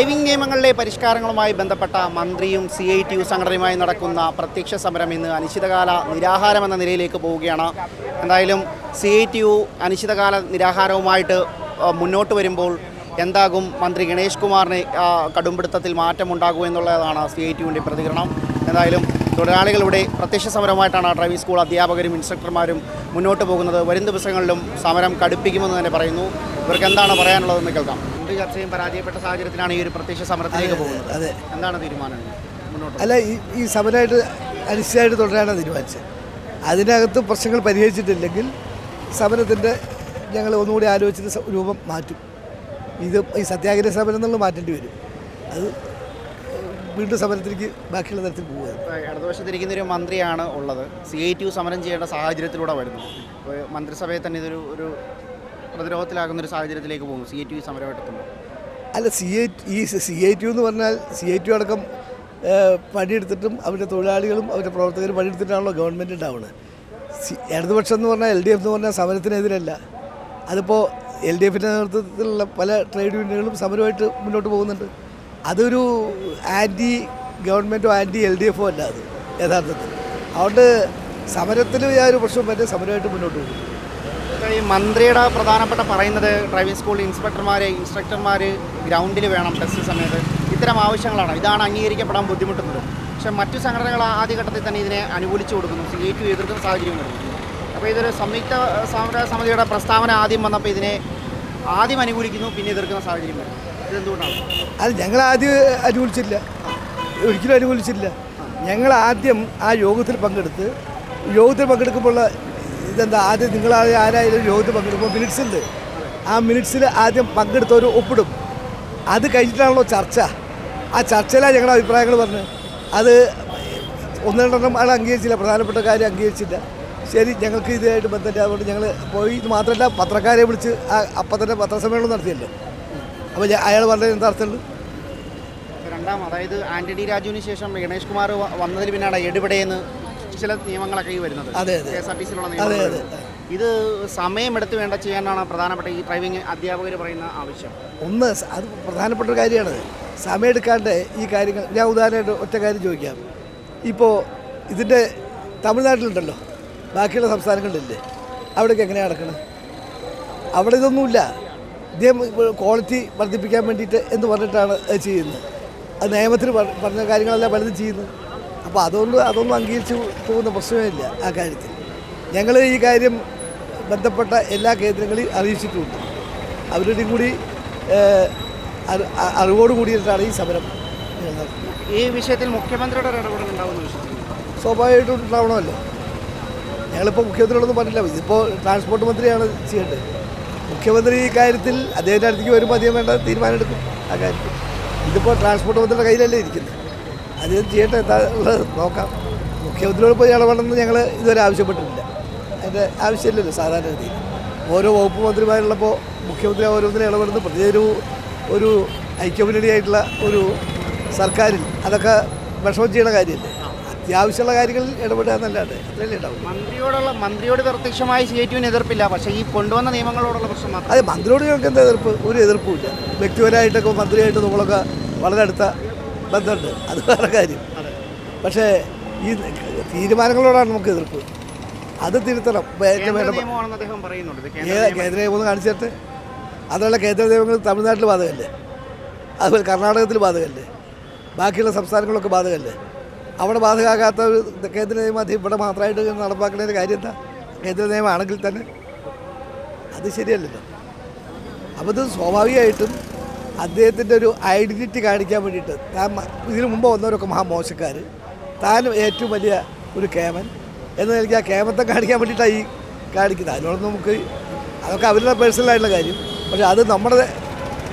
Driving നിയമങ്ങളിലെ പരിഷ്കാരങ്ങളുമായി ബന്ധപ്പെട്ട മന്ത്രിയും സി ഐ ടി യു സംഘടനയുമായി നടക്കുന്ന പ്രത്യക്ഷ സമരം ഇന്ന് അനിശ്ചിതകാല നിരാഹാരം എന്ന നിലയിലേക്ക് പോവുകയാണ്. എന്തായാലും സി ഐ ടി യു അനിശ്ചിതകാല നിരാഹാരവുമായിട്ട് മുന്നോട്ട് വരുമ്പോൾ എന്താകും? മന്ത്രി ഗണേഷ് കുമാറിന് കടുംപിടുത്തത്തിൽ മാറ്റമുണ്ടാകും എന്നുള്ളതാണ് സി ഐ ടി യുവിന്റെ പ്രതികരണം. എന്തായാലും തൊഴിലാളികളുടെ പ്രത്യക്ഷ സമരവുമായിട്ടാണ് ഡ്രൈവിംഗ് സ്കൂൾ അധ്യാപകരും ഇൻസ്ട്രക്ടർമാരും മുന്നോട്ട് പോകുന്നത്. വരും ദിവസങ്ങളിലും സമരം കടുപ്പിക്കുമെന്ന് തന്നെ പറയുന്നു. ഇവർക്ക് എന്താണ് പറയാനുള്ളതെന്ന് കേൾക്കാം. എന്ത് ചർച്ചയും പരാജയപ്പെട്ട സാഹചര്യത്തിലാണ് ഈ ഒരു പ്രത്യക്ഷ സമരത്തിലേക്ക് പോകുന്നത്. അതെ. എന്താണ് തീരുമാനം മുന്നോട്ട് അല്ല ഈ ഈ സമരമായിട്ട് അനിശ്ചയമായിട്ട് തുടരാനാണ് തീരുമാനിച്ചത്. അതിനകത്ത് പ്രശ്നങ്ങൾ പരിഹരിച്ചിട്ടില്ലെങ്കിൽ സമരത്തിന്റെ ഞങ്ങൾ ഒന്നുകൂടി ആലോചിച്ചിട്ട് രൂപം മാറ്റും. ഇത് ഈ സത്യാഗ്രഹ സമരം എന്നുള്ളത് മാറ്റേണ്ടി വരും. അത് വീണ്ടും സമരത്തിലേക്ക് ബാക്കിയുള്ള തരത്തിൽ പോവുക ഇടതുവശത്തിരിക്കുന്ന ഒരു മന്ത്രിയാണ് ഉള്ളത്. സി ഐ ടി യു സമരം ചെയ്യേണ്ട സാഹചര്യത്തിലൂടെ വരുന്നത് മന്ത്രിസഭയെ തന്നെ ഇതൊരു ഒരു പ്രതിരോധത്തിലാകുന്ന ഒരു സാഹചര്യത്തിലേക്ക് പോകും സി ഐ ടി യു അല്ല സി ഐ ഈ സി ഐ ടി എന്ന് പറഞ്ഞാൽ സി ഐ ടി അടക്കം പണിയെടുത്തിട്ടും അവരുടെ തൊഴിലാളികളും അവരുടെ പ്രവർത്തകരും പണിയെടുത്തിട്ടാണല്ലോ ഗവൺമെന്റ് ഉണ്ടാവുന്നത് ഇടതുപക്ഷം എന്ന് പറഞ്ഞാൽ എൽ ഡി എഫ് എന്ന് പറഞ്ഞാൽ സമരത്തിനെതിരല്ല. അതിപ്പോൾ എൽ ഡി എഫിന്റെ നേതൃത്വത്തിലുള്ള പല ട്രേഡ് യൂണിയനുകളും സമരമായിട്ട് മുന്നോട്ട് പോകുന്നുണ്ട്. അതൊരു ആന്റി ഗവൺമെന്റോ ആന്റി എൽ ഡി എഫോ അല്ല അത് യഥാർത്ഥത്തിൽ. അതുകൊണ്ട് സമരത്തിൽ യാതൊരു പ്രശ്നവും പറ്റിയ സമരമായിട്ട് മുന്നോട്ട് പോകും. ഈ മന്ത്രിയുടെ പ്രധാനപ്പെട്ട പറയുന്നത് ഡ്രൈവിംഗ് സ്കൂൾ ഇൻസ്പെക്ടർമാർ ഇൻസ്ട്രക്ടർമാർ ഗ്രൗണ്ടിൽ വേണം ടെസ്റ്റ് സമയത്ത്. ഇത്തരം ആവശ്യങ്ങളാണ്. ഇതാണ് അംഗീകരിക്കപ്പെടാൻ ബുദ്ധിമുട്ടുന്നത്. പക്ഷേ മറ്റു സംഘടനകൾ ആദ്യഘട്ടത്തിൽ തന്നെ ഇതിനെ അനുകൂലിച്ചു കൊടുക്കുന്നു. സി ടി എതിർക്കുന്ന സാഹചര്യം വരുന്നു അപ്പോൾ ഇതൊരു സംയുക്ത സമര സമിതിയുടെ പ്രസ്താവന ആദ്യം വന്നപ്പോൾ ഇതിനെ ആദ്യം അനുകൂലിക്കുന്നു പിന്നെ എതിർക്കുന്ന സാഹചര്യം വരും. ഇതെന്തുകൊണ്ടാണ്? അത് ഞങ്ങൾ ആദ്യം അനുകൂലിച്ചില്ല. ഒരിക്കലും അനുകൂലിച്ചില്ല. ഞങ്ങൾ ആദ്യം ആ യോഗത്തിൽ പങ്കെടുത്ത് യോഗത്തിൽ പങ്കെടുക്കുമ്പോൾ ഇതെന്താ? ആദ്യം നിങ്ങൾ ആരായാലും യോഗത്തിൽ പങ്കെടുക്കുമ്പോൾ മിനിറ്റ്സ് ഉണ്ട് ആ മിനിറ്റ്സിൽ ആദ്യം പങ്കെടുത്തവർ ഒപ്പിടും. അത് കഴിഞ്ഞിട്ടാണല്ലോ ചർച്ച. ആ ചർച്ചയിലാണ് ഞങ്ങളുടെ അഭിപ്രായങ്ങൾ പറഞ്ഞത്. അത് ഒന്ന് രണ്ടെണ്ണം ആൾ അംഗീകരിച്ചില്ല. പ്രധാനപ്പെട്ട കാര്യം അംഗീകരിച്ചില്ല. ശരി ഞങ്ങൾക്ക് ഇതുമായിട്ട് ബന്ധമില്ല. അതുകൊണ്ട് ഞങ്ങൾ പോയി. ഇത് മാത്രമല്ല പത്രക്കാരെ വിളിച്ച് അപ്പം തന്നെ പത്രസമ്മേളനം നടത്തിയല്ലോ. അപ്പോൾ അയാൾ പറഞ്ഞത് എന്താ അർത്ഥമുണ്ട് രണ്ടാം അതായത് ആന്റണി രാജുവിന് ശേഷം ഗണേഷ് കുമാർ വന്നതിൽ പിന്നാണ് എടുപടയെന്ന് ചില നിയമങ്ങളൊക്കെ ഈ വരുന്നത്. അതെ, അതെ. കെ എസ് ആർ ടി സിയിലുള്ള അതെ, നിയമങ്ങൾ അതെ. ഇത് സമയമെടുത്ത് വേണ്ട ചെയ്യാനാണ് പ്രധാനപ്പെട്ട ഈ ഡ്രൈവിംഗ് അധ്യാപകർ പറയുന്ന ആവശ്യം. ഒന്ന് സ- അത് പ്രധാനപ്പെട്ട ഒരു കാര്യമാണ്. സമയമെടുക്കാണ്ട് ഈ കാര്യങ്ങൾ ഞാൻ ഉദാഹരണമായിട്ട് ഒറ്റ കാര്യം ചോദിക്കാം. ഇപ്പോൾ ഇതിന്റെ തമിഴ്നാട്ടിലുണ്ടല്ലോ ബാക്കിയുള്ള സംസ്ഥാനങ്ങളിലില്ലേ? അവിടേക്ക് എങ്ങനെയാണ് നടക്കുന്നത് അവിടെ ഇതൊന്നുമില്ല. ഇദ്ദേഹം ക്വാളിറ്റി വർദ്ധിപ്പിക്കാൻ വേണ്ടിയിട്ട് എന്ന് പറഞ്ഞിട്ടാണ് അത് ചെയ്യുന്നത്. അത് നിയമത്തിൽ പറ- പറഞ്ഞ കാര്യങ്ങളെല്ലാം പലതും ചെയ്യുന്നത്. അപ്പോൾ അതുകൊണ്ട് അതൊന്നും അംഗീകരിച്ച് പോകുന്ന പ്രശ്നമില്ല ആ കാര്യത്തിൽ. ഞങ്ങൾ ഈ കാര്യം ബന്ധപ്പെട്ട എല്ലാ കേന്ദ്രങ്ങളെയും അറിയിച്ചിട്ടുണ്ട്. അവരുടെയും കൂടി അറിവോട് കൂടിയിട്ടാണ് ഈ സമരം ഈ വിഷയത്തിൽ മുഖ്യമന്ത്രിയുടെ ഒരു വിശ്വസിക്കുന്നു. സ്വാഭാവികമായിട്ടും ഉണ്ടാവണമല്ലോ. ഞങ്ങളിപ്പോൾ മുഖ്യമന്ത്രിയോടൊന്നും പറഞ്ഞില്ല. ഇതിപ്പോൾ ട്രാൻസ്പോർട്ട് മന്ത്രിയാണ് ചെയ്യേണ്ടത്. മുഖ്യമന്ത്രി ഈ കാര്യത്തിൽ അദ്ദേഹത്തിന്റെ അടുത്തേക്ക് വരുമ്പോൾ അധികം വേണ്ട തീരുമാനമെടുക്കും ആ കാര്യത്തിൽ. ഇതിപ്പോൾ ട്രാൻസ്പോർട്ട് മന്ത്രിയുടെ കയ്യിലല്ലേ ഇരിക്കുന്നത്. അദ്ദേഹം ചെയ്യട്ടെ എന്താ ഉള്ളത്? നോക്കാം. മുഖ്യമന്ത്രിയോട് പോയി ഇടപെടണമെന്ന് ഞങ്ങൾ ഇതുവരെ ആവശ്യപ്പെട്ടിട്ടില്ല. അതിന്റെ ആവശ്യമില്ലല്ലോ സാധാരണ രീതിയിൽ ഓരോ വകുപ്പ് മന്ത്രിമാരുള്ളപ്പോൾ മുഖ്യമന്ത്രി ഓരോന്നിനും ഇടപെടുന്നു. പ്രത്യേക ഒരു ഒരു ഐക്യമുന്നണിയായിട്ടുള്ള ഒരു സർക്കാരിൽ അതൊക്കെ വിഷമം ചെയ്യുന്ന കാര്യമല്ലേ? അത്യാവശ്യമുള്ള കാര്യങ്ങളിൽ ഇടപെടുക എന്നല്ലാണ്ട് അത്രയല്ലേ ഉണ്ടാവും മന്ത്രിയോടുള്ള മന്ത്രിയോട് പ്രത്യക്ഷമായി സി ഐ എതിർപ്പില്ല. പക്ഷേ ഈ കൊണ്ടുവന്ന നിയമങ്ങളോടുള്ള പ്രശ്നം അതെ മന്ത്രിയോട് ഞങ്ങൾക്ക് എന്താ എതിർപ്പ്? ഒരു എതിർപ്പുമില്ല വ്യക്തിപരമായിട്ടൊക്കെ മന്ത്രിയായിട്ട് നമ്മളൊക്കെ വളരെ അടുത്ത ബന്ധമുണ്ട്. അത് വേറെ കാര്യം. പക്ഷേ ഈ തീരുമാനങ്ങളോടാണ് നമുക്ക് എതിർപ്പ്. അത് തിരുത്തണം. ഏറ്റവും വേണ്ട കേന്ദ്ര നിയമം. കാണിച്ചിട്ട്? അതുള്ള കേന്ദ്ര നിയമങ്ങൾ തമിഴ്നാട്ടിൽ ബാധകമല്ലേ? അതുപോലെ കർണാടകത്തിൽ ബാധകമല്ലേ? ബാക്കിയുള്ള സംസ്ഥാനങ്ങളൊക്കെ ബാധകമല്ലേ? അവിടെ ബാധകമാകാത്ത ഒരു കേന്ദ്ര നിയമം ഇവിടെ മാത്രമായിട്ട് നടപ്പാക്കുന്നതിന്റെ കാര്യം എന്താ? കേന്ദ്ര നിയമമാണെങ്കിൽ തന്നെ അത് ശരിയല്ലല്ലോ. അപ്പോൾ ഇത് സ്വാഭാവികമായിട്ടും അദ്ദേഹത്തിന്റെ ഒരു ഐഡന്റിറ്റി കാണിക്കാൻ വേണ്ടിയിട്ട് താൻ ഇതിനു മുമ്പ് വന്നവരൊക്കെ മഹാമോശക്കാർ. താനും ഏറ്റവും വലിയ ഒരു കേമൻ. എന്ന് എനിക്ക് ആ കേമത്തെ കാണിക്കാൻ വേണ്ടിയിട്ടാണ് ഈ കാണിക്കുന്നത്. അതിനോട് നമുക്ക് അതൊക്കെ അവരുടെ പേഴ്സണലായിട്ടുള്ള കാര്യം. പക്ഷെ അത് നമ്മുടെ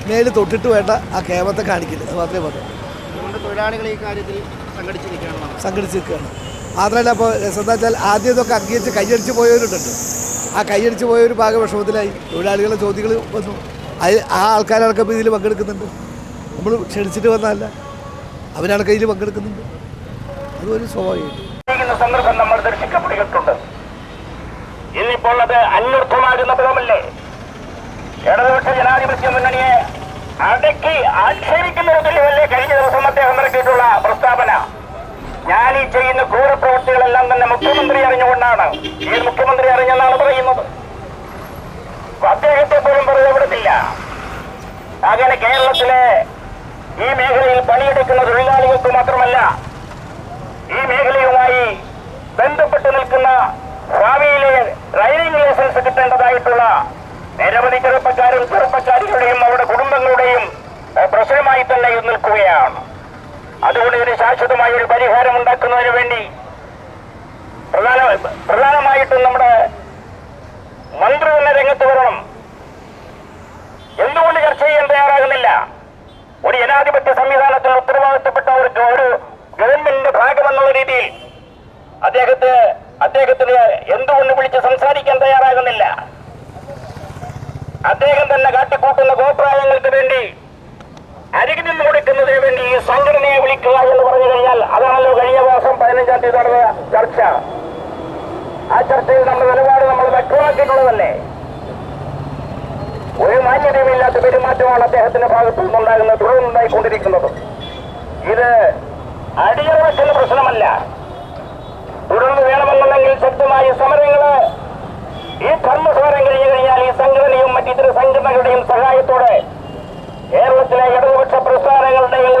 മേലിൽ തൊട്ടിട്ട് വേണ്ട ആ കേമത്തെ കാണിക്കില്ല അത് മാത്രമേ പറഞ്ഞു തൊഴിലാളികൾ ഈ കാര്യത്തിൽ സംഘടിച്ച് നിൽക്കുകയാണ് മാത്രമല്ല അപ്പോൾ എന്താ വെച്ചാൽ ആദ്യം ഇതൊക്കെ അംഗീകരിച്ച് കൈയടിച്ച് പോയവരുണ്ടല്ലോ. ആ കൈയടിച്ച് പോയൊരു ഭാഗ വിഷമത്തിലായി തൊഴിലാളികളുടെ ചോദ്യങ്ങൾ വന്നു. ആ ആൾക്കാരൊക്കെ ഇപ്പോൾ ഇതിൽ പങ്കെടുക്കുന്നുണ്ട്. നമ്മൾ ക്ഷണിച്ചിട്ട് വന്നതല്ല. അവരൊക്കെ ഇതിൽ പങ്കെടുക്കുന്നുണ്ട്. അതൊരു ചെയ്യുന്ന സന്ദർഭം നമ്മൾ ദർശിക്കപ്പെട്ടിട്ടുണ്ട്. ഇന്നിപ്പോൾ അത് അന്വർത്ഥമാകുന്ന പദമല്ലേ ഇടതുപക്ഷ ജനാധിപത്യ മുന്നണിയെ അടക്കി ആക്ഷേപിക്കുന്ന തുല്യമല്ലേ കഴിഞ്ഞ ദിവസം അദ്ദേഹം നടത്തിയിട്ടുള്ള പ്രസ്താവന? ഞാൻ ഈ ചെയ്യുന്ന ക്രൂരപ്രവൃത്തികളെല്ലാം തന്നെ മുഖ്യമന്ത്രി അറിഞ്ഞുകൊണ്ടാണ്. ഈ മുഖ്യമന്ത്രി അറിഞ്ഞെന്നാണ് പറയുന്നത്. അദ്ദേഹത്തെ പോലും പറയപ്പെടുന്നില്ല അങ്ങനെ കേരളത്തിലെ ഈ മേഖലയിൽ പണിയെടുക്കുന്ന തൊഴിലാളികൾക്ക് മാത്രമല്ല ഈ മേഖലയുമായി ബന്ധപ്പെട്ട് നിൽക്കുന്ന ഭാവിയിലെ ഡ്രൈവിംഗ് ലൈസൻസ് കിട്ടേണ്ടതായിട്ടുള്ള നിരവധി ചെറുപ്പക്കാരും ചെറുപ്പക്കാരികളുടെയും അവരുടെ കുടുംബങ്ങളുടെയും പ്രശ്നമായി തന്നെ നിൽക്കുകയാണ്. അതുകൊണ്ട് ഇതിന് ശാശ്വതമായ ഒരു പരിഹാരം ഉണ്ടാക്കുന്നതിന് വേണ്ടി പ്രധാന പ്രധാനമായിട്ടും നമ്മുടെ മന്ത്രി തന്നെ രംഗത്ത് വരണം എന്തുകൊണ്ട് ചർച്ച ചെയ്യാൻ തയ്യാറാകുന്നില്ല ഒരു ജനാധിപത്യ സംവിധാനത്തിൽ ഉത്തരവാദിത്തപ്പെട്ടവർക്ക് ഒരു ഗവൺമെന്റിന്റെ ഭാഗമെന്നുള്ള രീതിയിൽ അദ്ദേഹത്തെ അദ്ദേഹത്തിന് എന്തുകൊണ്ട് വിളിച്ച് സംസാരിക്കാൻ തയ്യാറാകുന്നില്ല അദ്ദേഹം തന്നെ കാട്ടിക്കൂട്ടുന്ന കോപ്രായങ്ങൾക്ക് വേണ്ടി അരികിൽ നിന്ന് കൊടുക്കുന്നതിന് വേണ്ടി ഈ സംഘടനയെ വിളിക്കുക എന്ന് പറഞ്ഞു കഴിഞ്ഞാൽ അതാണല്ലോ കഴിഞ്ഞ മാസം പതിനഞ്ചാം നടന്ന ചർച്ച. ആ ചർച്ചയിൽ നമ്മുടെ നിലപാട് നമ്മൾ വ്യക്തമാക്കിയിട്ടുള്ളതല്ലേ? ഒരു മാന്യതയുമില്ലാത്ത പെരുമാറ്റമാണ് അദ്ദേഹത്തിന്റെ ഭാഗത്തു നിന്നുണ്ടാകുന്നത് തുടർന്നുണ്ടായിക്കൊണ്ടിരിക്കുന്നത് ഇത് അടിയറ പ്രശ്നമല്ല. തുടർന്ന് വേണമെന്നുണ്ടെങ്കിൽ ശക്തമായ സമരങ്ങൾ ഈ ധർമ്മസമരം കഴിഞ്ഞു കഴിഞ്ഞാൽ ഈ സംഘടനയും മറ്റിതര സംഘടനകളുടെയും സഹായത്തോടെ കേരളത്തിലെ ഇടതുപക്ഷ പ്രസ്ഥാനങ്ങളുടെയും